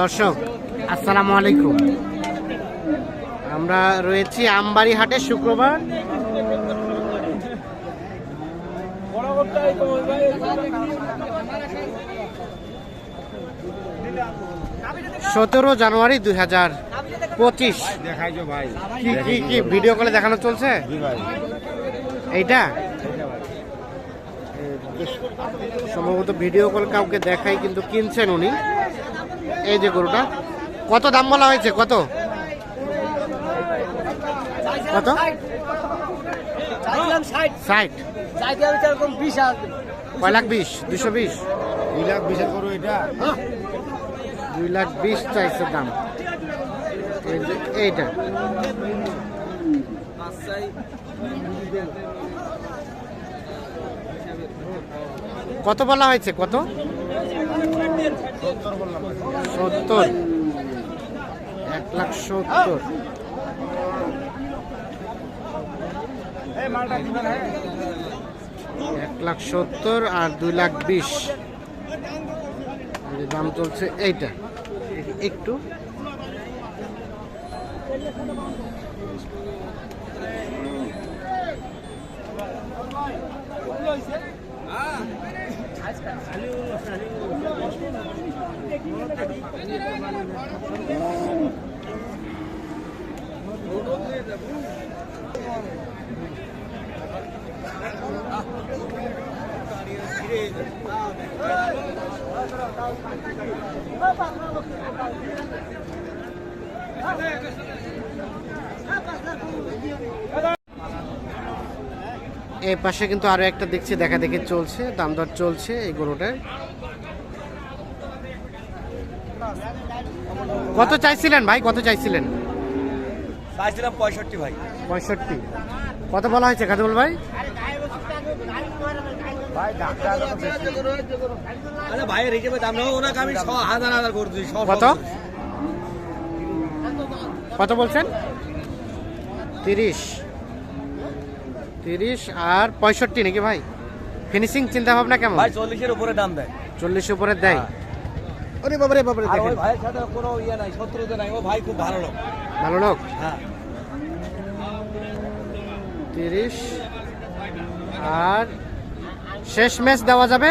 দর্শক, আসসালামু আলাইকুম। আমরা রয়েছি আমবাড়ি হাটে শুক্রবার। সতেরো জানুয়ারি দুই হাজার পঁচিশ। কি কি কি ভিডিও কলে দেখানো চলছে? এইটা? সম্ভবত ভিডিও কল কাউকে দেখাই কিন্তু কিনছেন উনি। এই যে গরুটা কত দাম বলা হয়েছে কত? কত? ষাট। বিশ কয় লাখ বিশ? দুশো বিশ? দুই লাখ বিশ করো এটা। দুই লাখ বিশ চাইছে দাম। এইটা। কত বলা হয়েছে কত? সত্তর। এক লাখ সত্তর। এক লাখ সত্তর আর দুই লাখ বিশ। দাম চলছে এইটা। একটু। Hello. এই পাশে কিন্তু আরও একটা দেখছি দেখা দেখি চলছে দাম দর চলছে এই গরুটার। কত চাইছিলেন ভাই? কত চাইছিলেন? চাইছিলাম পঁয়ষট্টি ভাই। পঁয়ষট্টি। কত বলা হয়েছে কাজল ভাই? ভাই ডাক্তার আরে ভাইয়ের হিসেবে দাম নেব ওনাকে আমি হাজার হাজার করে দিই সব কত? কত বলছেন? তিরিশ। তিরিশ আর পঁয়ষট্টি নাকি ভাই? ফিনিশিং চিন্তা ভাবনা কেমন? ভাই চল্লিশের উপরে দাম দেয়। চল্লিশ উপরে দেয়? ওরে বাবারে বাবারে আর ওই দেখেন। ভাইয়ের সাথে কোনো ইয়ে নাই শত্রুতে নাই। ও ভাই খুব ভালো লোক। ভালো লোক? হ্যাঁ। তিরিশ আর শেষ ম্যাচ দেওয়া যাবে?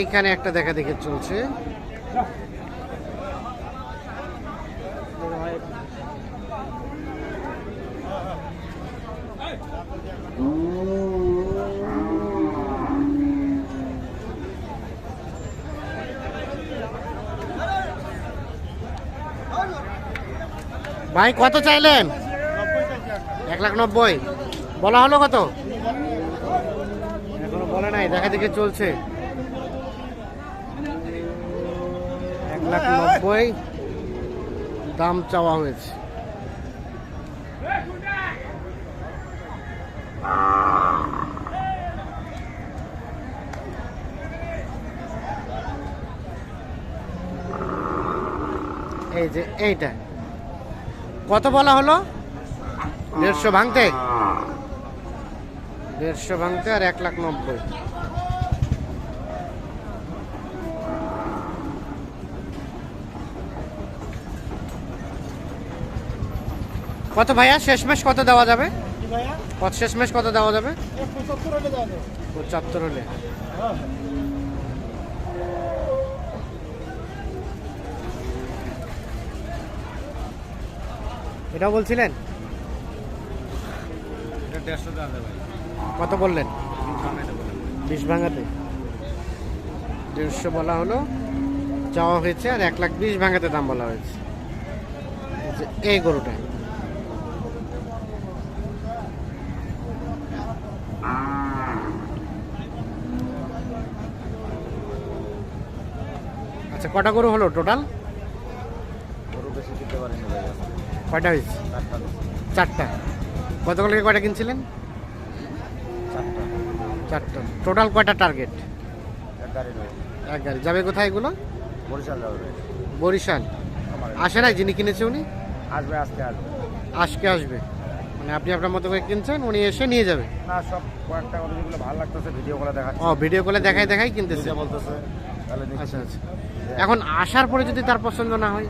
এইখানে একটা দেখা দেখে চলছে। ভাই, কত চাইলেন? এক লাখ নব্বই। বলা হলো কত? এখনও বলে নাই, দেখা দেখে চলছে। লাখ নব্বই? দাম চাওয়া হয়েছে। এই যে এইটা। কত বলা হলো? দেড়শো ভাঙতে? দেড়শো ভাঙতে আর এক লাখ নব্বই। কত ভাইয়া? শেষমেশ কত দেওয়া যাবে? কত শেষমেশ কত দেওয়া যাবে? পঁচাত্তর হলে এটাও বলছিলেন? এটা যাবে। কত বললেন? বিশ ভাঙাতে দেড়শো বলা হলো চাওয়া হয়েছে আর এক লাখ বিশ ভাঙাতে দাম বলা হয়েছে। এই গরুটা আচ্ছা কটা গরু হলো টোটাল কয়টা হয়েছে? চারটা গতকালকে কয়টা কিনছিলেন? চারটা। টোটাল কয়টা টার্গেট এক গাড়ি নেব। এক গাড়ি। যাবে কোথায় এগুলো? বরিশাল যাবে বরিশাল। আসে নাই? যিনি কিনেছে উনি? আসবে আজকে আসবে। আজকে আসবে। মানে আপনি আপনার মতো করে কিনছেন উনি এসে নিয়ে যাবে। না সব কয়েকটা যেগুলো ভালো লাগতেছে ভিডিও করে দেখাচ্ছে। ও ভিডিও কলে দেখাই দেখাই কিনতেছে। বলতেছে। তাহলে। আচ্ছা আচ্ছা। এখন আসার পরে যদি তার পছন্দ না হয়?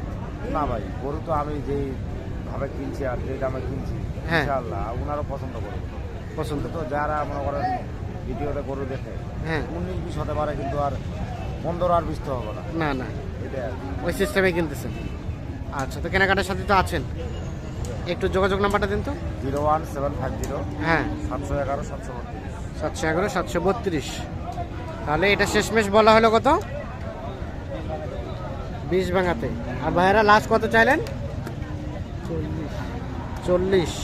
না ভাই গরু তো আমি যেই ভাবে কিনছি আর যেই দামে কিনছি হ্যাঁ। ইনশাআল্লাহ ওনারও পছন্দ করবে। পছন্দ। তো যারা মনে করেন ভিডিওতে গরু দেখে হ্যাঁ। উনিশ বিশ হতে পারে কিন্তু আর পনেরো আর বিশ তো হবে না। না না। এটা ওই সিস্টেমে কিনতেছেন। আচ্ছা তো কেনাকাটার সাথে তো আছেন। একটু যোগাযোগ নাম্বারটা দিন তো। Zero one seven five zero হ্যাঁ। সাতশো এগারো সাতশো বত্রিশ। সাতশো এগারো সাতশো বত্রিশ। তাহলে এটা শেষমেশ বলা হলো কত? বিশ ভাঙাতে। আর ভাইয়েরা লাস্ট কত চাইলেন? চল্লিশ।